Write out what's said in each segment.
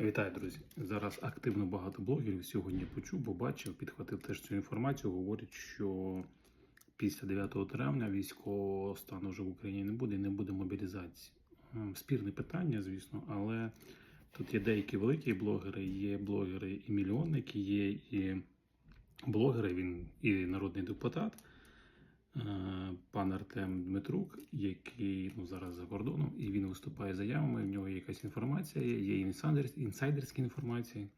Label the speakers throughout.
Speaker 1: Вітаю, друзі! Зараз активно багато блогерів сьогодні почув, побачив, підхватив теж цю інформацію. Говорять, що після 9 травня військового стану вже в Україні не буде і не буде мобілізації. Ем, Спірне питання, звісно, але тут є деякі великі блогери, є блогери і мільйонники, є і блогери, він і народний депутат. Е, Пан Артем Дмитрук, який ну, зараз за кордоном, і він виступає заявами. В нього є якась інформація, є, інсайдерські інформації.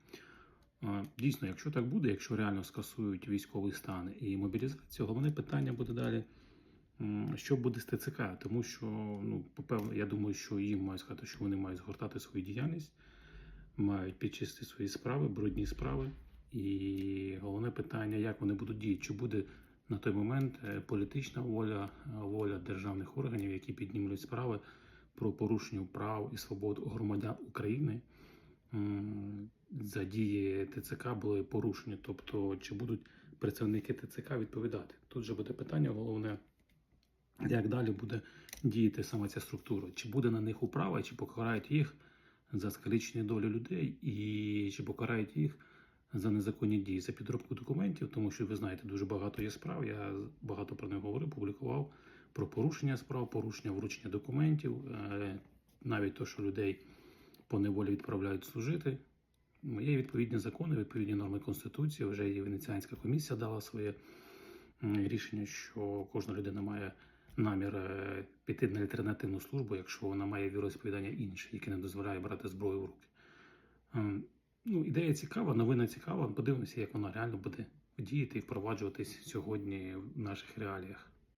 Speaker 1: Е, Дійсно, якщо так буде, якщо реально скасують військовий стан і мобілізацію, головне питання буде далі. Що буде з ТЦК? Тому що, ну, попевно, я думаю, що їм мають сказати, що вони мають згортати свою діяльність, мають підчистити свої справи, брудні справи. І головне питання, як вони будуть діяти, чи буде на той момент е, політична воля, е, воля державних органів, які піднімуть справи про порушення прав і свобод громадян України. За дії ТЦК були порушені. Тобто, чи будуть представники ТЦК відповідати? Тут же буде питання головне, як далі буде діяти саме ця структура? Чи буде на них управа, чи покарають їх за скалічені долі людей, і чи покарають їх за незаконні дії, за підробку документів, тому що ви знаєте, дуже багато є справ. Я багато про них говорив, публікував про порушення справ, порушення вручення документів, е, навіть то, що людей по неволі відправляють служити. Є відповідні закони, відповідні норми Конституції. Вже і Венеціанська комісія дала своє рішення, що кожна людина має намір е, піти на альтернативну службу, якщо вона має віросповідання інше, яке не дозволяє брати зброю в руки. Ну, ідея цікава, новина цікава. Подивимося, як вона реально буде діяти і впроваджуватись сьогодні в наших реаліях.